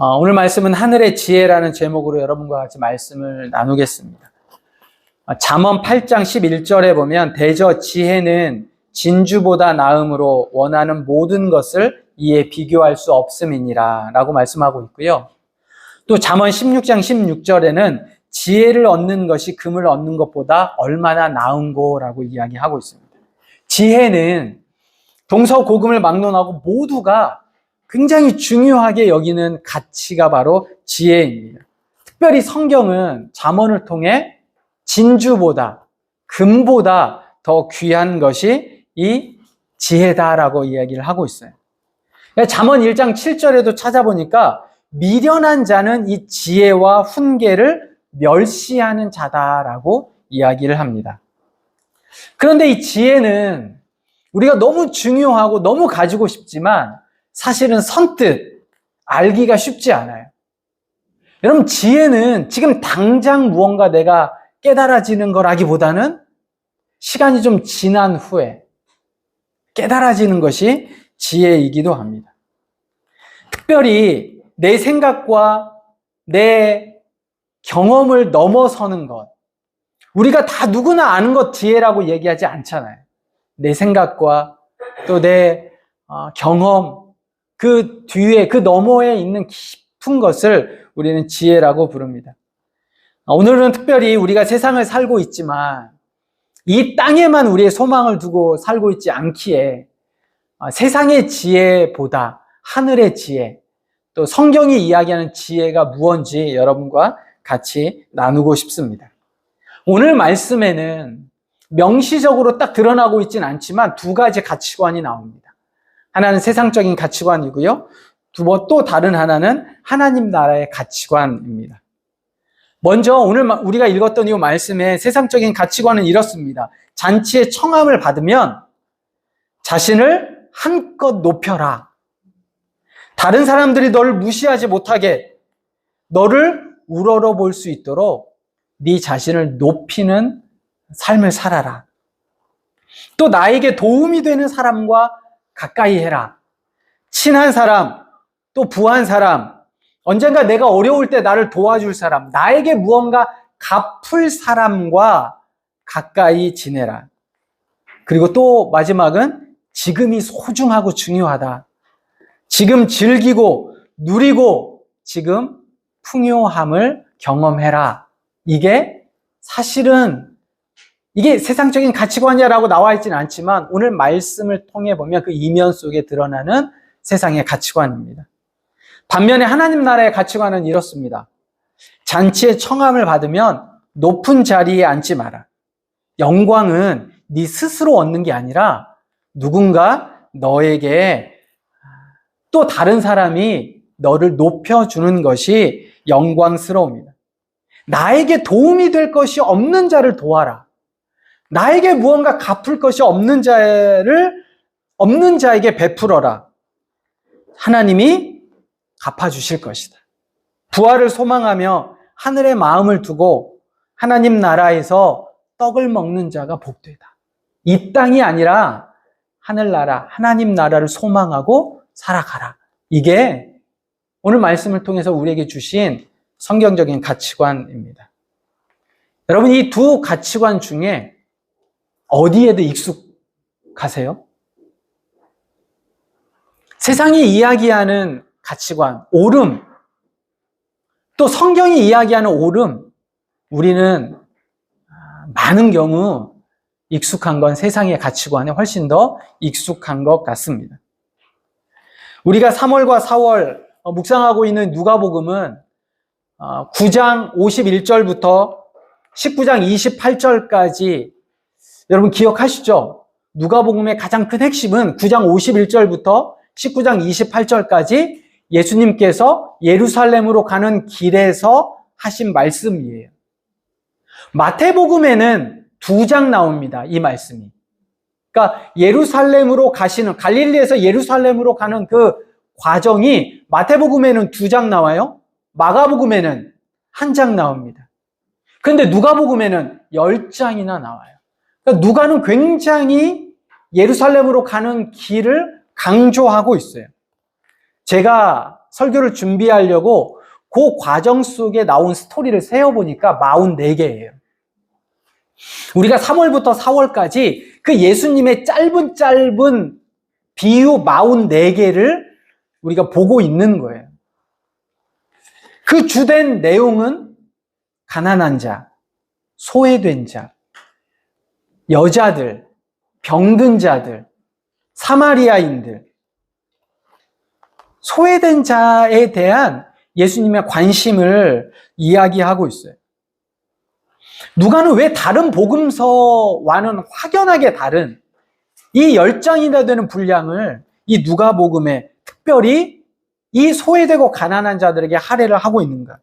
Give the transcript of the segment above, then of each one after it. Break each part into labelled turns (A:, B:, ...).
A: 어, 오늘 말씀은 하늘의 지혜라는 제목으로 여러분과 같이 말씀을 나누겠습니다. 어, 잠언 8장 11절에 보면 대저 지혜는 진주보다 나음으로 원하는 모든 것을 이에 비교할 수 없음이니라 라고 말씀하고 있고요. 또 잠언 16장 16절에는 지혜를 얻는 것이 금을 얻는 것보다 얼마나 나은고라고 이야기하고 있습니다. 지혜는 동서고금을 막론하고 모두가 굉장히 중요하게 여기는 가치가 바로 지혜입니다. 특별히 성경은 잠언을 통해 진주보다 금보다 더 귀한 것이 이 지혜다라고 이야기를 하고 있어요. 잠언 1장 7절에도 찾아보니까 미련한 자는 이 지혜와 훈계를 멸시하는 자다라고 이야기를 합니다. 그런데 이 지혜는 우리가 너무 중요하고 너무 가지고 싶지만 사실은 선뜻 알기가 쉽지 않아요. 여러분, 지혜는 지금 당장 무언가 내가 깨달아지는 거라기보다는 시간이 좀 지난 후에 깨달아지는 것이 지혜이기도 합니다. 특별히 내 생각과 내 경험을 넘어서는 것. 우리가 다 누구나 아는 것 지혜라고 얘기하지 않잖아요. 내 생각과 또 내 경험, 그 뒤에, 그 너머에 있는 깊은 것을 우리는 지혜라고 부릅니다. 오늘은 특별히 우리가 세상을 살고 있지만 이 땅에만 우리의 소망을 두고 살고 있지 않기에 세상의 지혜보다 하늘의 지혜, 또 성경이 이야기하는 지혜가 무언지 여러분과 같이 나누고 싶습니다. 오늘 말씀에는 명시적으로 딱 드러나고 있진 않지만 두 가지 가치관이 나옵니다. 하나는 세상적인 가치관이고요. 두 번 또 다른 하나는 하나님 나라의 가치관입니다. 먼저 오늘 우리가 읽었던 이 말씀의 세상적인 가치관은 이렇습니다. 잔치의 청함을 받으면 자신을 한껏 높여라. 다른 사람들이 너를 무시하지 못하게 너를 우러러 볼 수 있도록 네 자신을 높이는 삶을 살아라. 또 나에게 도움이 되는 사람과 가까이 해라. 친한 사람, 또 부한 사람, 언젠가 내가 어려울 때 나를 도와줄 사람, 나에게 무언가 갚을 사람과 가까이 지내라. 그리고 또 마지막은 지금이 소중하고 중요하다. 지금 즐기고 누리고 지금 풍요함을 경험해라. 이게 사실은 이게 세상적인 가치관이라고 나와 있지는 않지만 오늘 말씀을 통해 보면 그 이면 속에 드러나는 세상의 가치관입니다. 반면에 하나님 나라의 가치관은 이렇습니다. 잔치의 청함을 받으면 높은 자리에 앉지 마라. 영광은 네 스스로 얻는 게 아니라 누군가 너에게 또 다른 사람이 너를 높여주는 것이 영광스러움니다. 나에게 도움이 될 것이 없는 자를 도와라. 나에게 무언가 갚을 것이 없는 자를 없는 자에게 베풀어라. 하나님이 갚아 주실 것이다. 부활을 소망하며 하늘의 마음을 두고 하나님 나라에서 떡을 먹는 자가 복되다. 이 땅이 아니라 하늘나라, 하나님 나라를 소망하고 살아가라. 이게 오늘 말씀을 통해서 우리에게 주신 성경적인 가치관입니다. 여러분, 이 두 가치관 중에 어디에도 익숙하세요? 세상이 이야기하는 가치관, 옳음, 또 성경이 이야기하는 옳음, 우리는 많은 경우 익숙한 건 세상의 가치관에 훨씬 더 익숙한 것 같습니다. 우리가 3월과 4월 묵상하고 있는 누가복음은 9장 51절부터 19장 28절까지 여러분 기억하시죠? 누가복음의 가장 큰 핵심은 9장 51절부터 19장 28절까지 예수님께서 예루살렘으로 가는 길에서 하신 말씀이에요. 마태복음에는 두 장 나옵니다. 이 말씀이. 그러니까 예루살렘으로 가시는 갈릴리에서 예루살렘으로 가는 그 과정이 마태복음에는 두 장 나와요. 마가복음에는 한 장 나옵니다. 그런데 누가복음에는 열 장이나 나와요. 그러니까 누가는 굉장히 예루살렘으로 가는 길을 강조하고 있어요. 제가 설교를 준비하려고 그 과정 속에 나온 스토리를 세어보니까 44개예요. 우리가 3월부터 4월까지 그 예수님의 짧은 짧은 비유 44개를 우리가 보고 있는 거예요. 그 주된 내용은 가난한 자, 소외된 자, 여자들, 병든 자들, 사마리아인들, 소외된 자에 대한 예수님의 관심을 이야기하고 있어요. 누가는 왜 다른 복음서와는 확연하게 다른 이 열장이나 되는 분량을 이 누가복음에 특별히 이 소외되고 가난한 자들에게 할애를 하고 있는가?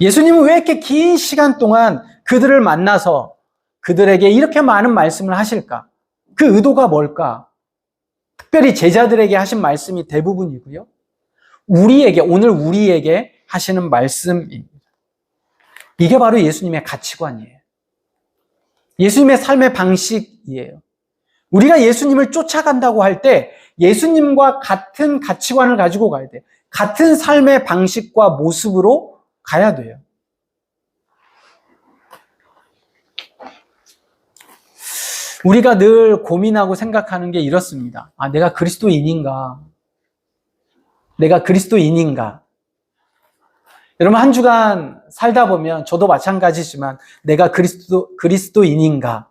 A: 예수님은 왜 이렇게 긴 시간 동안 그들을 만나서 그들에게 이렇게 많은 말씀을 하실까? 그 의도가 뭘까? 특별히 제자들에게 하신 말씀이 대부분이고요. 우리에게, 오늘 우리에게 하시는 말씀입니다. 이게 바로 예수님의 가치관이에요. 예수님의 삶의 방식이에요. 우리가 예수님을 쫓아간다고 할 때 예수님과 같은 가치관을 가지고 가야 돼요. 같은 삶의 방식과 모습으로 가야 돼요. 우리가 늘 고민하고 생각하는 게 이렇습니다. 아, 내가 그리스도인인가? 내가 그리스도인인가? 여러분, 한 주간 살다 보면 저도 마찬가지지만 내가 그리스도, 그리스도인인가?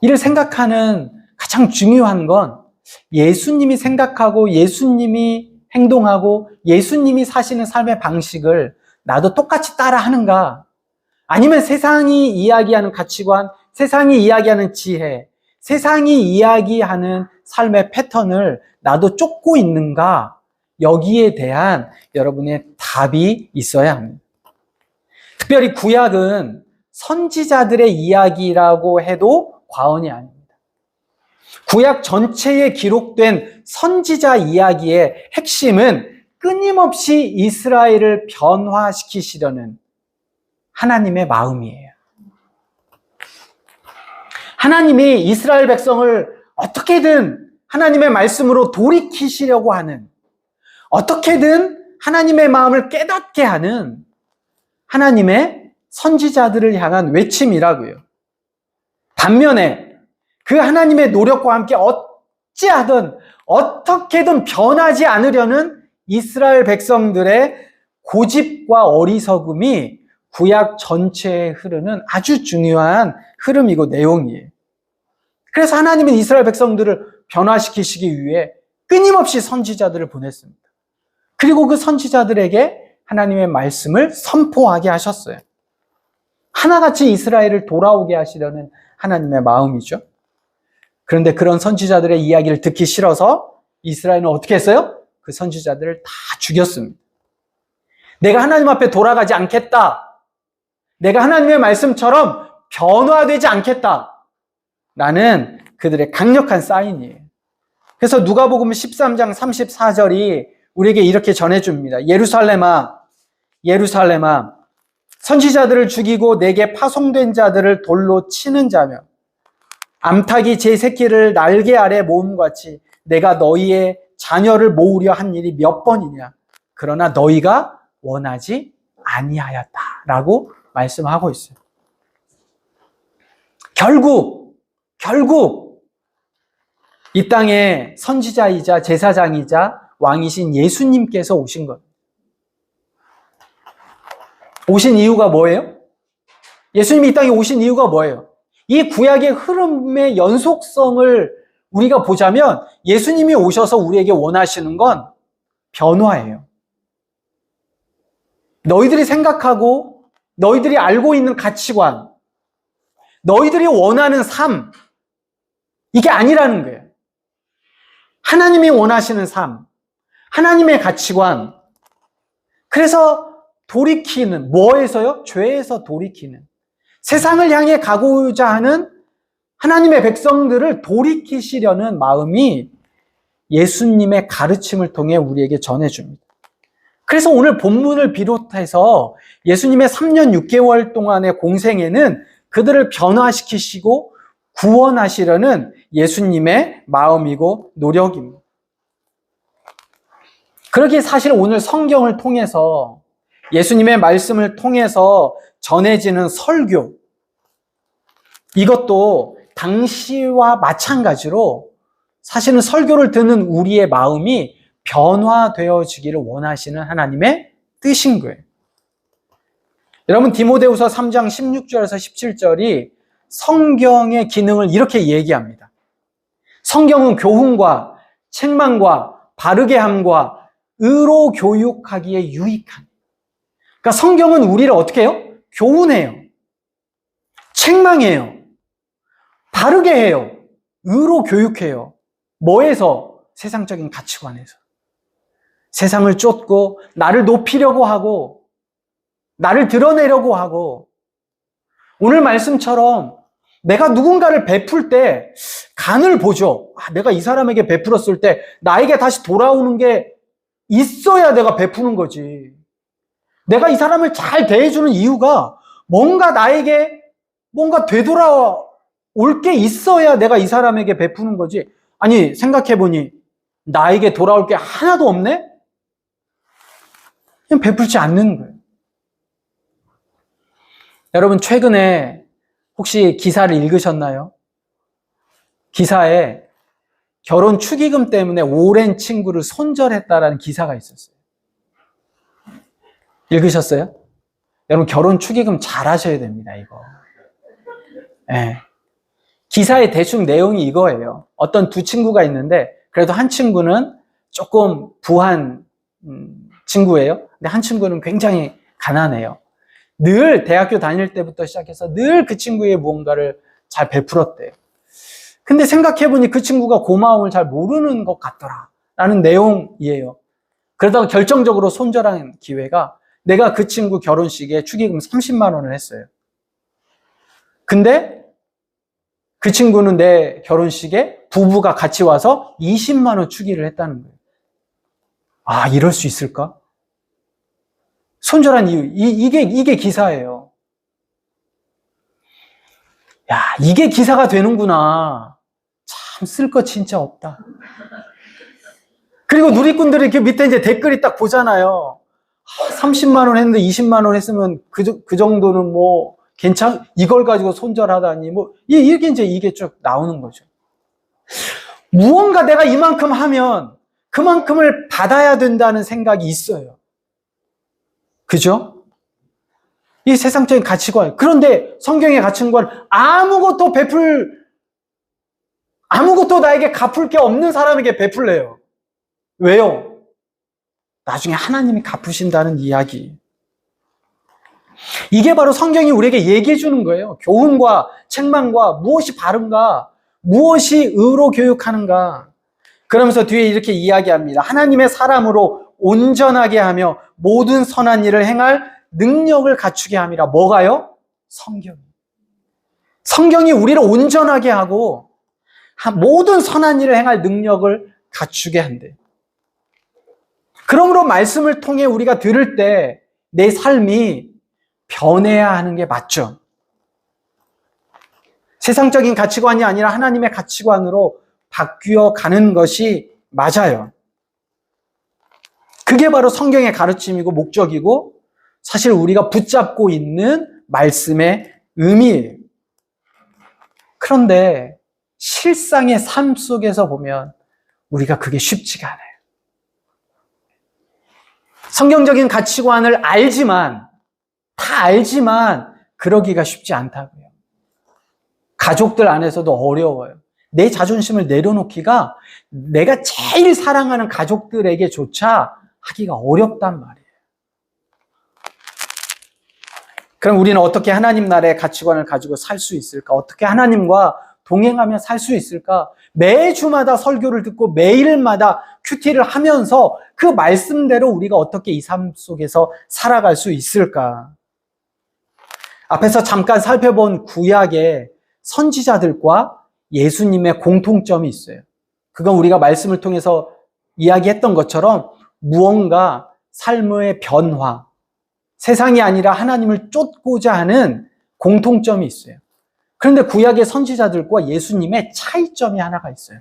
A: 이를 생각하는 가장 중요한 건 예수님이 생각하고 예수님이 행동하고 예수님이 사시는 삶의 방식을 나도 똑같이 따라 하는가? 아니면 세상이 이야기하는 가치관, 세상이 이야기하는 지혜, 세상이 이야기하는 삶의 패턴을 나도 쫓고 있는가? 여기에 대한 여러분의 답이 있어야 합니다. 특별히 구약은 선지자들의 이야기라고 해도 과언이 아닙니다. 구약 전체에 기록된 선지자 이야기의 핵심은 끊임없이 이스라엘을 변화시키시려는 하나님의 마음이에요. 하나님이 이스라엘 백성을 어떻게든 하나님의 말씀으로 돌이키시려고 하는 어떻게든 하나님의 마음을 깨닫게 하는 하나님의 선지자들을 향한 외침이라고요. 반면에 그 하나님의 노력과 함께 어찌하든 어떻게든 변하지 않으려는 이스라엘 백성들의 고집과 어리석음이 구약 전체에 흐르는 아주 중요한 흐름이고 내용이에요. 그래서 하나님은 이스라엘 백성들을 변화시키시기 위해 끊임없이 선지자들을 보냈습니다. 그리고 그 선지자들에게 하나님의 말씀을 선포하게 하셨어요. 하나같이 이스라엘을 돌아오게 하시려는 하나님의 마음이죠. 그런데 그런 선지자들의 이야기를 듣기 싫어서 이스라엘은 어떻게 했어요? 그 선지자들을 다 죽였습니다. 내가 하나님 앞에 돌아가지 않겠다. 내가 하나님의 말씀처럼 변화되지 않겠다. 라는 그들의 강력한 사인이에요. 그래서 누가복음 13장 34절이 우리에게 이렇게 전해줍니다. 예루살렘아, 예루살렘아, 선지자들을 죽이고 내게 파송된 자들을 돌로 치는 자며 암탉이 제 새끼를 날개 아래 모음같이 내가 너희의 자녀를 모으려 한 일이 몇 번이냐. 그러나 너희가 원하지 아니하였다 라고 말씀하고 있어요. 결국 결국 이 땅에 선지자이자 제사장이자 왕이신 예수님께서 오신 것. 오신 이유가 뭐예요? 예수님이 이 땅에 오신 이유가 뭐예요? 이 구약의 흐름의 연속성을 우리가 보자면 예수님이 오셔서 우리에게 원하시는 건 변화예요. 너희들이 생각하고 너희들이 알고 있는 가치관, 너희들이 원하는 삶, 이게 아니라는 거예요. 하나님이 원하시는 삶, 하나님의 가치관. 그래서 돌이키는, 뭐에서요? 죄에서 돌이키는. 세상을 향해 가고자 하는 하나님의 백성들을 돌이키시려는 마음이 예수님의 가르침을 통해 우리에게 전해줍니다. 그래서 오늘 본문을 비롯해서 예수님의 3년 6개월 동안의 공생에는 그들을 변화시키시고 구원하시려는 예수님의 마음이고 노력입니다. 그러기에 사실 오늘 성경을 통해서 예수님의 말씀을 통해서 전해지는 설교, 이것도 당시와 마찬가지로 사실은 설교를 듣는 우리의 마음이 변화되어지기를 원하시는 하나님의 뜻인 거예요. 여러분, 디모데후서 3장 16절에서 17절이 성경의 기능을 이렇게 얘기합니다. 성경은 교훈과 책망과 바르게 함과 의로 교육하기에 유익한. 그러니까 성경은 우리를 어떻게 해요? 교훈해요. 책망해요. 바르게 해요. 의로 교육해요. 뭐에서? 세상적인 가치관에서. 세상을 쫓고 나를 높이려고 하고 나를 드러내려고 하고 오늘 말씀처럼 내가 누군가를 베풀 때 간을 보죠. 아, 내가 이 사람에게 베풀었을 때 나에게 다시 돌아오는 게 있어야 내가 베푸는 거지. 내가 이 사람을 잘 대해주는 이유가 뭔가 나에게 뭔가 되돌아올 게 있어야 내가 이 사람에게 베푸는 거지. 아니, 생각해보니 나에게 돌아올 게 하나도 없네? 그냥 베풀지 않는 거예요. 여러분, 최근에 혹시 기사를 읽으셨나요? 기사에 결혼 축의금 때문에 오랜 친구를 손절했다라는 기사가 있었어요. 읽으셨어요? 여러분, 결혼 축의금 잘 하셔야 됩니다, 이거. 네. 기사의 대충 내용이 이거예요. 어떤 두 친구가 있는데, 그래도 한 친구는 조금 부한 음, 친구예요. 근데 한 친구는 굉장히 가난해요. 늘 대학교 다닐 때부터 시작해서 늘 그 친구의 무언가를 잘 베풀었대요. 근데 생각해보니 그 친구가 고마움을 잘 모르는 것 같더라. 라는 내용이에요. 그러다가 결정적으로 손절한 기회가 내가 그 친구 결혼식에 축의금 30만 원을 했어요. 근데 그 친구는 내 결혼식에 부부가 같이 와서 20만 원 축의를 했다는 거예요. 아, 이럴 수 있을까? 손절한 이유, 이, 게 이게 기사예요. 야, 이게 기사가 되는구나. 참, 쓸 거 진짜 없다. 그리고 누리꾼들이 이렇게 밑에 이제 댓글이 딱 보잖아요. 30만원 했는데 20만원 했으면 그, 그 정도는 뭐, 괜찮, 이걸 가지고 손절하다니, 뭐, 이게 이제 이게 쭉 나오는 거죠. 무언가 내가 이만큼 하면 그만큼을 받아야 된다는 생각이 있어요. 그죠? 이 세상적인 가치관. 그런데 성경의 가치관, 아무것도 베풀, 아무것도 나에게 갚을 게 없는 사람에게 베풀래요. 왜요? 나중에 하나님이 갚으신다는 이야기. 이게 바로 성경이 우리에게 얘기해 주는 거예요. 교훈과 책망과 무엇이 바른가, 무엇이 의로 교육하는가. 그러면서 뒤에 이렇게 이야기합니다. 하나님의 사람으로 온전하게 하며 모든 선한 일을 행할 능력을 갖추게 함이라. 뭐가요? 성경. 성경이 우리를 온전하게 하고 모든 선한 일을 행할 능력을 갖추게 한대. 그러므로 말씀을 통해 우리가 들을 때 내 삶이 변해야 하는 게 맞죠. 세상적인 가치관이 아니라 하나님의 가치관으로 바뀌어 가는 것이 맞아요. 그게 바로 성경의 가르침이고 목적이고 사실 우리가 붙잡고 있는 말씀의 의미예요. 그런데 실상의 삶 속에서 보면 우리가 그게 쉽지가 않아요. 성경적인 가치관을 알지만, 다 알지만, 그러기가 쉽지 않다고요. 가족들 안에서도 어려워요. 내 자존심을 내려놓기가 내가 제일 사랑하는 가족들에게조차 하기가 어렵단 말이에요. 그럼 우리는 어떻게 하나님 나라의 가치관을 가지고 살 수 있을까? 어떻게 하나님과 동행하며 살 수 있을까? 매주마다 설교를 듣고 매일마다 큐티를 하면서 그 말씀대로 우리가 어떻게 이 삶 속에서 살아갈 수 있을까? 앞에서 잠깐 살펴본 구약의 선지자들과 예수님의 공통점이 있어요. 그건 우리가 말씀을 통해서 이야기했던 것처럼 무언가 삶의 변화, 세상이 아니라 하나님을 쫓고자 하는 공통점이 있어요. 그런데 구약의 선지자들과 예수님의 차이점이 하나가 있어요.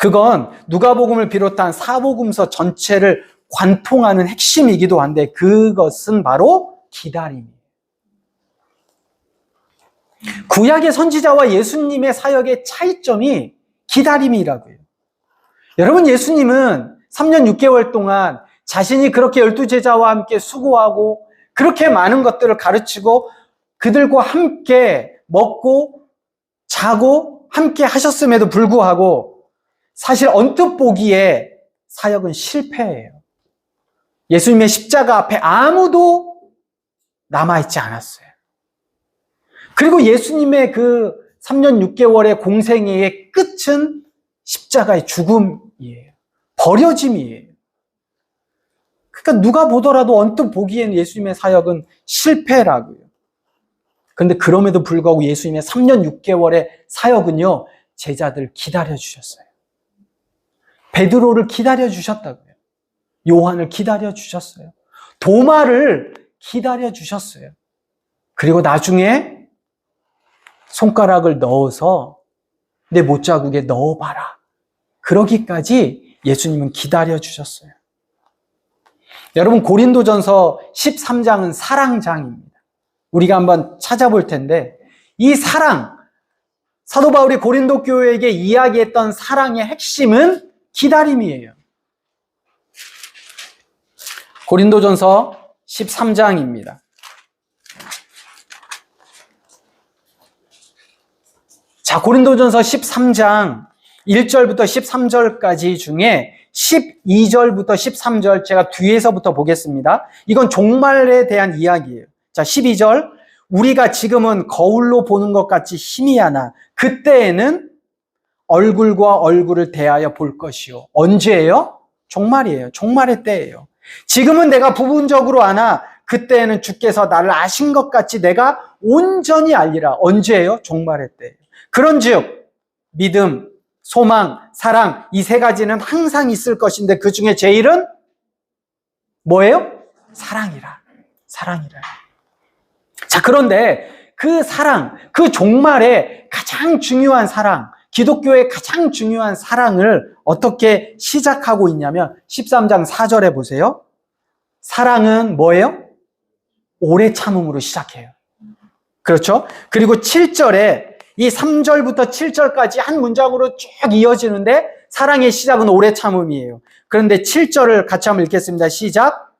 A: 그건 누가복음을 비롯한 사복음서 전체를 관통하는 핵심이기도 한데 그것은 바로 기다림이에요. 구약의 선지자와 예수님의 사역의 차이점이 기다림이라고요. 여러분 예수님은 3년 6개월 동안 자신이 그렇게 열두 제자와 함께 수고하고 그렇게 많은 것들을 가르치고 그들과 함께 먹고 자고 함께 하셨음에도 불구하고 사실 언뜻 보기에 사역은 실패예요. 예수님의 십자가 앞에 아무도 남아있지 않았어요. 그리고 예수님의 그 3년 6개월의 공생애의 끝은 십자가의 죽음이에요. 버려짐이에요. 그러니까 누가 보더라도 언뜻 보기엔 예수님의 사역은 실패라고요. 그런데 그럼에도 불구하고 예수님의 3년 6개월의 사역은요, 제자들 기다려 주셨어요. 베드로를 기다려 주셨다고요. 요한을 기다려 주셨어요. 도마를 기다려 주셨어요. 그리고 나중에 손가락을 넣어서 내 못자국에 넣어봐라. 그러기까지 예수님은 기다려 주셨어요. 여러분, 고린도전서 13장은 사랑장입니다. 우리가 한번 찾아볼 텐데, 이 사랑, 사도 바울이 고린도 교회에게 이야기했던 사랑의 핵심은 기다림이에요. 고린도전서 13장입니다. 자, 고린도전서 13장 1절부터 13절까지 중에 12절부터 13절 제가 뒤에서부터 보겠습니다. 이건 종말에 대한 이야기예요. 자, 12절. 우리가 지금은 거울로 보는 것 같이 힘이 하나 그때에는 얼굴과 얼굴을 대하여 볼 것이요. 언제예요? 종말이에요. 종말의 때예요. 지금은 내가 부분적으로 아나 그때에는 주께서 나를 아신 것 같이 내가 온전히 알리라. 언제예요? 종말의 때. 그런즉 믿음, 소망, 사랑 이 세 가지는 항상 있을 것인데 그 중에 제일은 뭐예요? 사랑이라. 사랑이라. 자, 그런데 그 사랑, 그 종말에 가장 중요한 사랑, 기독교의 가장 중요한 사랑을 어떻게 시작하고 있냐면 13장 4절에 보세요. 사랑은 뭐예요? 오래 참음으로 시작해요. 그렇죠? 그리고 7절에 이 3절부터 7절까지 한 문장으로 쭉 이어지는데 사랑의 시작은 오래 참음이에요. 그런데 7절을 같이 한번 읽겠습니다. 시작.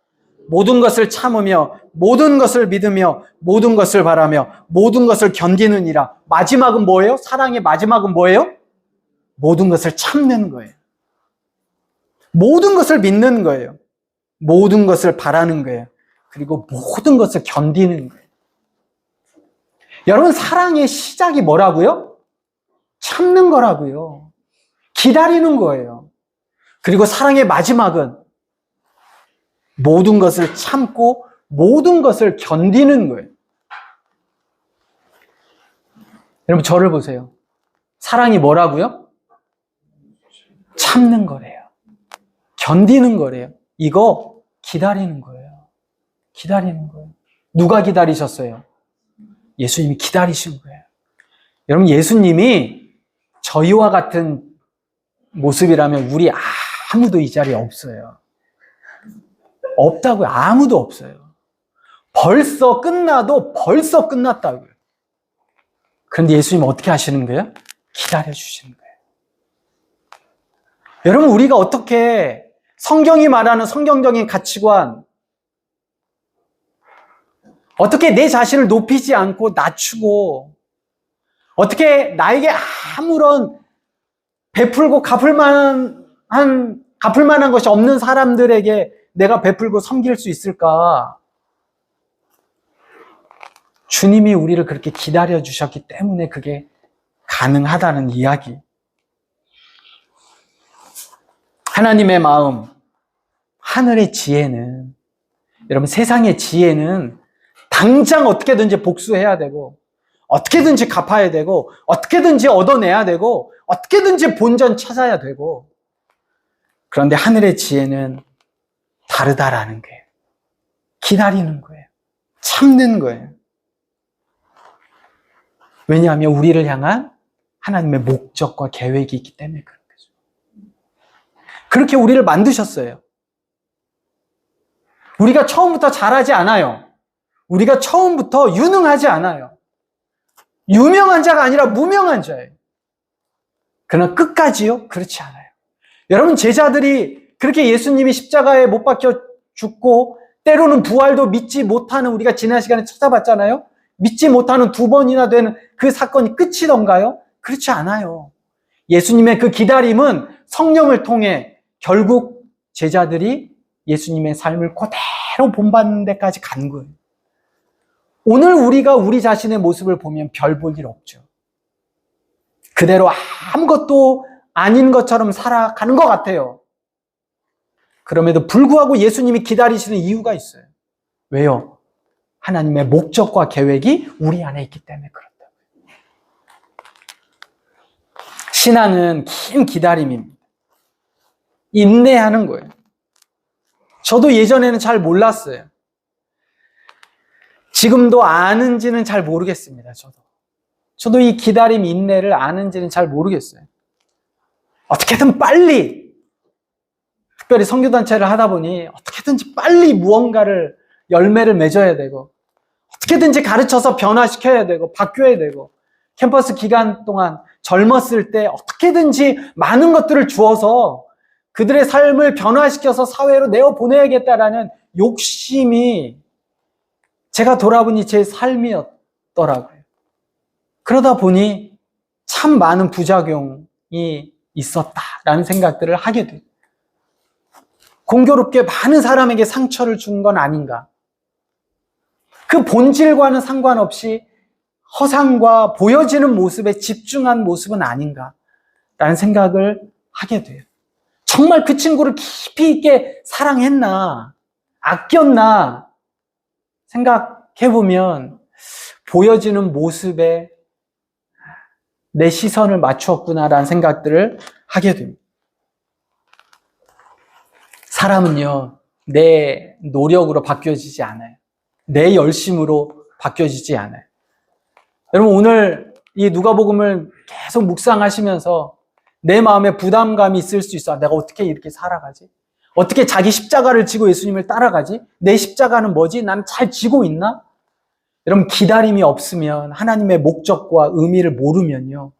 A: 모든 것을 참으며 모든 것을 믿으며 모든 것을 바라며 모든 것을 견디느니라. 마지막은 뭐예요? 사랑의 마지막은 뭐예요? 모든 것을 참는 거예요. 모든 것을 믿는 거예요. 모든 것을 바라는 거예요. 그리고 모든 것을 견디는 거예요. 여러분, 사랑의 시작이 뭐라고요? 참는 거라고요. 기다리는 거예요. 그리고 사랑의 마지막은 모든 것을 참고 모든 것을 견디는 거예요. 여러분, 저를 보세요. 사랑이 뭐라고요? 참는 거래요. 견디는 거래요. 이거 기다리는 거예요. 기다리는 거예요. 누가 기다리셨어요? 예수님이 기다리신 거예요. 여러분, 예수님이 저희와 같은 모습이라면 우리 아무도 이 자리에 없어요. 없다고요. 아무도 없어요. 벌써 끝나도 벌써 끝났다고요. 그런데 예수님 어떻게 하시는 거예요? 기다려 주시는 거예요. 여러분, 우리가 어떻게 성경이 말하는 성경적인 가치관, 어떻게 내 자신을 높이지 않고 낮추고, 어떻게 나에게 아무런 베풀고 갚을 만한, 갚을 만한 것이 없는 사람들에게 내가 베풀고 섬길 수 있을까? 주님이 우리를 그렇게 기다려 주셨기 때문에 그게 가능하다는 이야기. 하나님의 마음, 하늘의 지혜는, 여러분 세상의 지혜는 당장 어떻게든지 복수해야 되고, 어떻게든지 갚아야 되고, 어떻게든지 얻어내야 되고, 어떻게든지 본전 찾아야 되고, 그런데 하늘의 지혜는 다르다라는 거예요. 기다리는 거예요. 참는 거예요. 왜냐하면 우리를 향한 하나님의 목적과 계획이 있기 때문에 그런 거죠. 그렇게 우리를 만드셨어요. 우리가 처음부터 잘하지 않아요. 우리가 처음부터 유능하지 않아요. 유명한 자가 아니라 무명한 자예요. 그러나 끝까지요? 그렇지 않아요. 여러분, 제자들이 그렇게 예수님이 십자가에 못 박혀 죽고 때로는 부활도 믿지 못하는 우리가 지난 시간에 찾아봤잖아요. 믿지 못하는 두 번이나 되는 그 사건이 끝이던가요? 그렇지 않아요. 예수님의 그 기다림은 성령을 통해 결국 제자들이 예수님의 삶을 그대로 본받는 데까지 간 거예요. 오늘 우리가 우리 자신의 모습을 보면 별 볼 일 없죠. 그대로 아무것도 아닌 것처럼 살아가는 것 같아요. 그럼에도 불구하고 예수님이 기다리시는 이유가 있어요. 왜요? 하나님의 목적과 계획이 우리 안에 있기 때문에 그렇다고요. 신앙은 긴 기다림입니다. 인내하는 거예요. 저도 예전에는 잘 몰랐어요. 지금도 아는지는 잘 모르겠습니다. 저도. 저도 이 기다림, 인내를 아는지는 잘 모르겠어요. 어떻게든 빨리, 특별히 성교단체를 하다 보니 어떻게든지 빨리 무언가를 열매를 맺어야 되고, 어떻게든지 가르쳐서 변화시켜야 되고, 바뀌어야 되고, 캠퍼스 기간 동안 젊었을 때 어떻게든지 많은 것들을 주어서 그들의 삶을 변화시켜서 사회로 내어 보내야겠다라는 욕심이 제가 돌아보니 제 삶이었더라고요. 그러다 보니 참 많은 부작용이 있었다라는 생각들을 하게 돼요. 공교롭게 많은 사람에게 상처를 준 건 아닌가. 그 본질과는 상관없이 허상과 보여지는 모습에 집중한 모습은 아닌가. 라는 생각을 하게 돼요. 정말 그 친구를 깊이 있게 사랑했나, 아꼈나, 생각해보면 보여지는 모습에 내 시선을 맞추었구나라는 생각들을 하게 됩니다. 사람은요, 내 노력으로 바뀌어지지 않아요. 내 열심으로 바뀌어지지 않아요. 여러분, 오늘 이 누가복음을 계속 묵상하시면서 내 마음에 부담감이 있을 수 있어. 내가 어떻게 이렇게 살아가지? 어떻게 자기 십자가를 지고 예수님을 따라가지? 내 십자가는 뭐지? 난 잘 지고 있나? 여러분, 기다림이 없으면 하나님의 목적과 의미를 모르면요.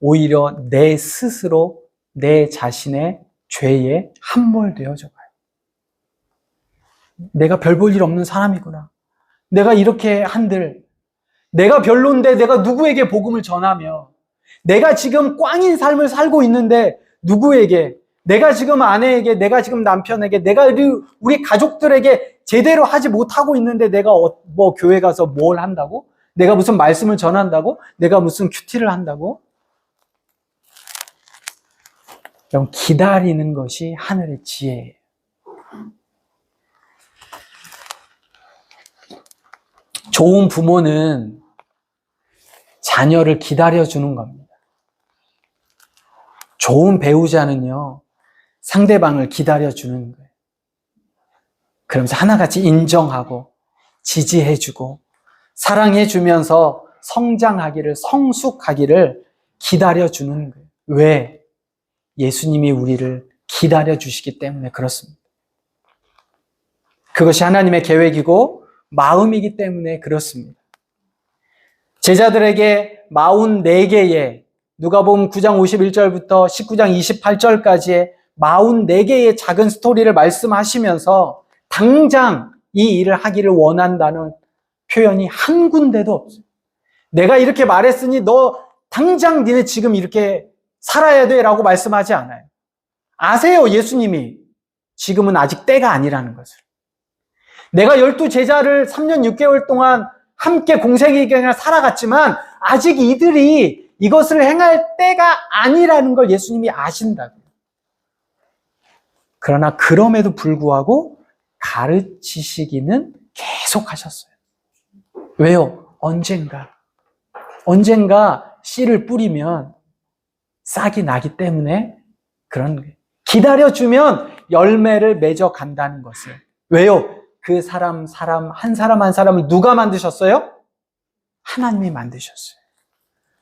A: 오히려 내 스스로 내 자신의 죄에 함몰되어져 가요. 내가 별 볼 일 없는 사람이구나. 내가 이렇게 한들, 내가 별론데 내가 누구에게 복음을 전하며, 내가 지금 꽝인 삶을 살고 있는데 누구에게 내가 지금 아내에게, 내가 지금 남편에게, 내가 우리 가족들에게 제대로 하지 못하고 있는데 내가 어, 뭐 교회 가서 뭘 한다고? 내가 무슨 말씀을 전한다고? 내가 무슨 큐티를 한다고? 그럼 기다리는 것이 하늘의 지혜예요. 좋은 부모는 자녀를 기다려주는 겁니다. 좋은 배우자는요, 상대방을 기다려주는 거예요. 그러면서 하나같이 인정하고, 지지해주고, 사랑해주면서 성장하기를, 성숙하기를 기다려주는 거예요. 왜? 예수님이 우리를 기다려주시기 때문에 그렇습니다. 그것이 하나님의 계획이고, 마음이기 때문에 그렇습니다. 제자들에게 44개의 누가복음 9장 51절부터 19장 28절까지의 44개의 작은 스토리를 말씀하시면서 당장 이 일을 하기를 원한다는 표현이 한 군데도 없어요. 내가 이렇게 말했으니 너 당장 니네 지금 이렇게 살아야 돼 라고 말씀하지 않아요. 아세요, 예수님이. 지금은 아직 때가 아니라는 것을. 내가 열두 제자를 3년 6개월 동안 함께 공생애기 살아갔지만 아직 이들이 이것을 행할 때가 아니라는 걸 예수님이 아신다고요. 그러나 그럼에도 불구하고 가르치시기는 계속 하셨어요. 왜요? 언젠가. 언젠가 씨를 뿌리면 싹이 나기 때문에 그런. 기다려주면 열매를 맺어 간다는 것을. 왜요? 그 사람, 사람, 한 사람 한 사람을 누가 만드셨어요? 하나님이 만드셨어요.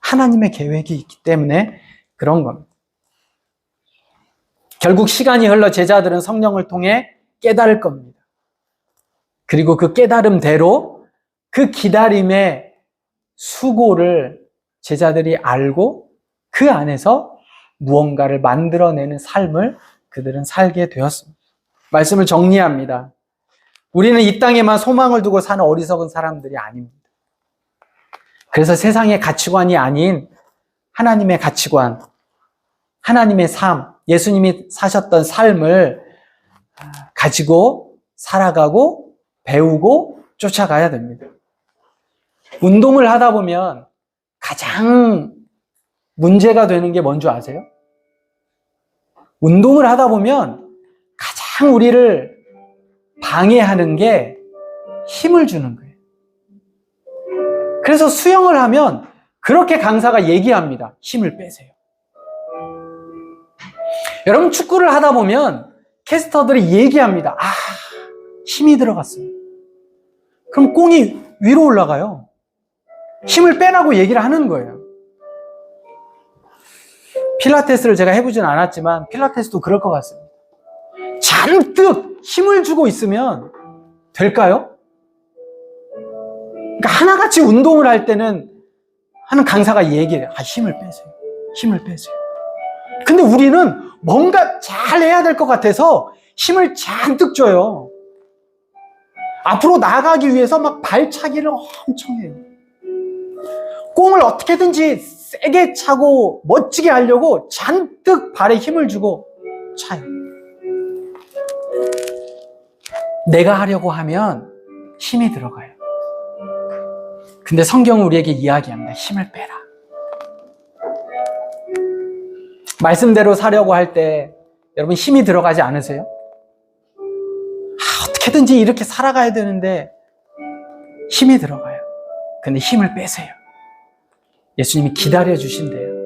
A: 하나님의 계획이 있기 때문에 그런 겁니다. 결국 시간이 흘러 제자들은 성령을 통해 깨달을 겁니다. 그리고 그 깨달음대로 그 기다림의 수고를 제자들이 알고 그 안에서 무언가를 만들어내는 삶을 그들은 살게 되었습니다. 말씀을 정리합니다. 우리는 이 땅에만 소망을 두고 사는 어리석은 사람들이 아닙니다. 그래서 세상의 가치관이 아닌 하나님의 가치관, 하나님의 삶, 예수님이 사셨던 삶을 가지고 살아가고 배우고 쫓아가야 됩니다. 운동을 하다 보면 가장 문제가 되는 게 뭔지 아세요? 운동을 하다 보면 가장 우리를 방해하는 게 힘을 주는 거예요. 그래서 수영을 하면 그렇게 강사가 얘기합니다. 힘을 빼세요. 여러분 축구를 하다 보면 캐스터들이 얘기합니다. 아, 힘이 들어갔어요. 그럼 공이 위로 올라가요. 힘을 빼라고 얘기를 하는 거예요. 필라테스를 제가 해보진 않았지만 필라테스도 그럴 것 같습니다. 잔뜩 힘을 주고 있으면 될까요? 그러니까 하나같이 운동을 할 때는 하는 강사가 얘기해요. 아, 힘을 빼세요. 힘을 빼세요. 근데 우리는 뭔가 잘 해야 될 것 같아서 힘을 잔뜩 줘요. 앞으로 나가기 위해서 막 발차기를 엄청 해요. 공을 어떻게든지 세게 차고 멋지게 하려고 잔뜩 발에 힘을 주고 차요. 내가 하려고 하면 힘이 들어가요. 근데 성경은 우리에게 이야기합니다. 힘을 빼라. 말씀대로 사려고 할 때 여러분 힘이 들어가지 않으세요? 아, 어떻게든지 이렇게 살아가야 되는데 힘이 들어가요. 근데 힘을 빼세요. 예수님이 기다려 주신대요.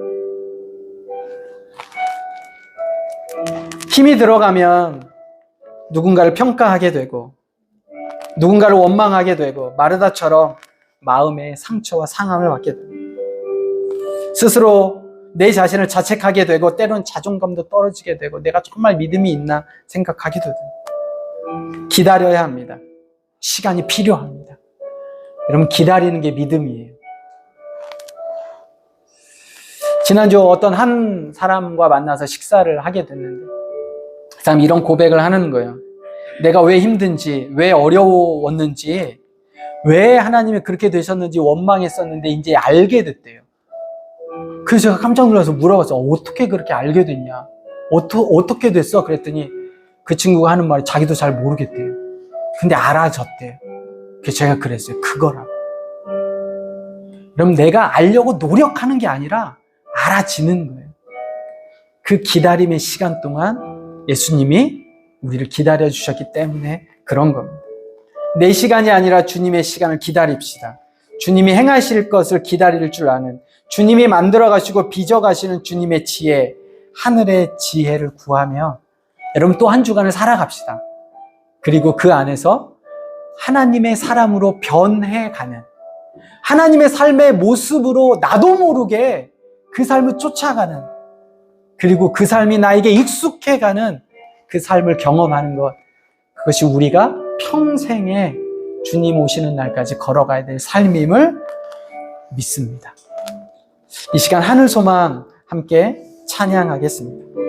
A: 힘이 들어가면 누군가를 평가하게 되고 누군가를 원망하게 되고 마르다처럼 마음의 상처와 상함을 받게 됩니다. 스스로 내 자신을 자책하게 되고 때론 자존감도 떨어지게 되고 내가 정말 믿음이 있나 생각하기도 됩니다. 기다려야 합니다. 시간이 필요합니다. 여러분 기다리는 게 믿음이에요. 지난주 어떤 한 사람과 만나서 식사를 하게 됐는데 그 사람이 이런 고백을 하는 거예요. 내가 왜 힘든지, 왜 어려웠는지, 왜 하나님이 그렇게 되셨는지 원망했었는데 이제 알게 됐대요. 그래서 제가 깜짝 놀라서 물어봤어요. 어떻게 그렇게 알게 됐냐? 어떠, 어떻게 됐어? 그랬더니 그 친구가 하는 말이 자기도 잘 모르겠대요. 근데 알아졌대요. 그래서 제가 그랬어요. 그거라고. 그럼 내가 알려고 노력하는 게 아니라 알아지는 거예요. 그 기다림의 시간 동안 예수님이 우리를 기다려 주셨기 때문에 그런 겁니다. 내 시간이 아니라 주님의 시간을 기다립시다. 주님이 행하실 것을 기다릴 줄 아는 주님이 만들어 가시고 빚어 가시는 주님의 지혜, 하늘의 지혜를 구하며 여러분 또 한 주간을 살아갑시다. 그리고 그 안에서 하나님의 사람으로 변해가는 하나님의 삶의 모습으로 나도 모르게 그 삶을 쫓아가는 그리고 그 삶이 나에게 익숙해가는 그 삶을 경험하는 것 그것이 우리가 평생에 주님 오시는 날까지 걸어가야 될 삶임을 믿습니다. 이 시간 하늘 소망 함께 찬양하겠습니다.